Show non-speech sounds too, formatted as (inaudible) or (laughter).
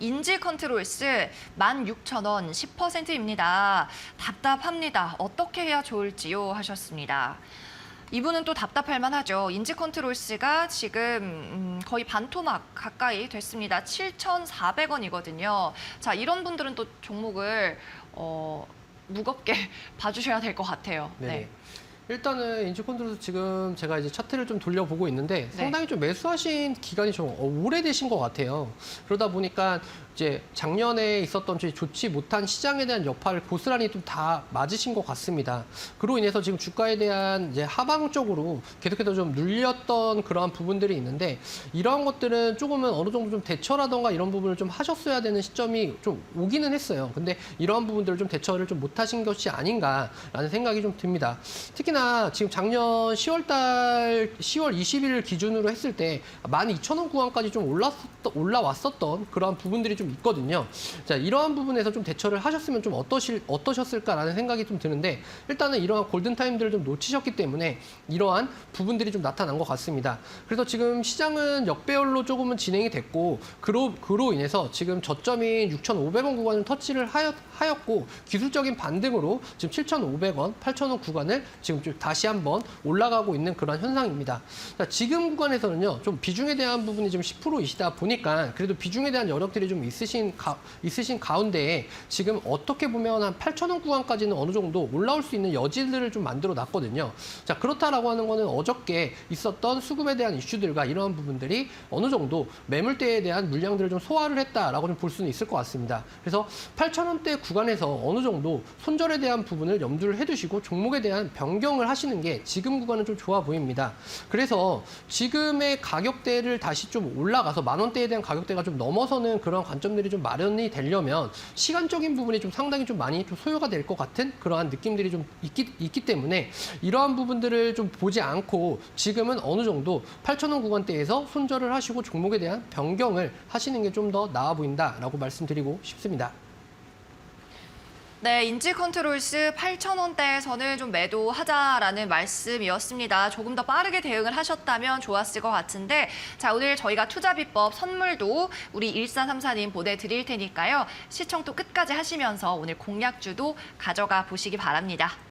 인지 컨트롤스 16,000원 10%입니다. 답답합니다. 어떻게 해야 좋을지요 하셨습니다. 이분은 또 답답할 만하죠. 인지 컨트롤스가 지금 음, 거의 반토막 가까이 됐습니다. 7,400원이거든요. 자, 이런 분들은 또 종목을 어, 무겁게 (laughs) 봐주셔야 될 것 같아요. 네. 일단은 인지컨트롤 지금 제가 이제 차트를 좀 돌려보고 있는데 상당히 좀 매수하신 기간이 좀 어, 오래되신 것 같아요. 그러다 보니까 이제 작년에 있었던 좀 좋지 못한 시장에 대한 여파를 고스란히 좀 다 맞으신 것 같습니다. 그로 인해서 지금 주가에 대한 이제 하방 쪽으로 계속해서 좀 눌렸던 그러한 부분들이 있는데 이러한 것들은 조금은 어느 정도 좀 대처라던가 이런 부분을 좀 하셨어야 되는 시점이 좀 오기는 했어요. 근데 이러한 부분들을 좀 대처를 좀 못하신 것이 아닌가라는 생각이 좀 듭니다. 특히나 지금 작년 10월 달 10월 20일 기준으로 했을 때 12,000원 구간까지 좀 올랐었, 올라왔었던 그러한 부분들이 좀 있거든요. 자, 이러한 부분에서 좀 대처를 하셨으면 좀 어떠실, 어떠셨을까라는 생각이 좀 드는데 일단은 이러한 골든 타임들을 좀 놓치셨기 때문에 이러한 부분들이 좀 나타난 것 같습니다. 그래서 지금 시장은 역배열로 조금은 진행이 됐고 그로, 그로 인해서 지금 저점인 6,500원 구간을 터치를 하였, 하였고 기술적인 반등으로 지금 7,500원, 8,000원 구간을 지금 좀 다시 한번 올라가고 있는 그런 현상입니다. 자, 지금 구간에서는요, 좀 비중에 대한 부분이 좀 10%이시다 보니까 그래도 비중에 대한 여력들이 좀 있으신 가, 있으신 가운데 지금 어떻게 보면 한 8,000원 구간까지는 어느 정도 올라올 수 있는 여지들을 좀 만들어 놨거든요. 자, 그렇다라고 하는 거는 어저께 있었던 수급에 대한 이슈들과 이러한 부분들이 어느 정도 매물대에 대한 물량들을 좀 소화를 했다라고 좀 볼 수는 있을 것 같습니다. 그래서 8,000원대 구간에서 어느 정도 손절에 대한 부분을 염두를 해두시고 종목에 대한 변경 을 하시는 게 지금 구간은 좀 좋아 보입니다. 그래서 지금의 가격대를 다시 좀 올라가서 만 원대에 대한 가격대가 좀 넘어서는 그런 관점들이 좀 마련이 되려면 시간적인 부분이 좀 상당히 좀 많이 좀 소요가 될 것 같은 그러한 느낌들이 좀 있기, 있기 때문에 이러한 부분들을 좀 보지 않고 지금은 어느 정도 8,000원 구간대에서 손절을 하시고 종목에 대한 변경을 하시는 게 좀 더 나아 보인다라고 말씀드리고 싶습니다. 네, 인지 컨트롤스 8,000원대에서는 좀 매도하자라는 말씀이었습니다. 조금 더 빠르게 대응을 하셨다면 좋았을 것 같은데 자, 오늘 저희가 투자 비법 선물도 우리 1434님 보내드릴 테니까요. 시청 또 끝까지 하시면서 오늘 공략주도 가져가 보시기 바랍니다.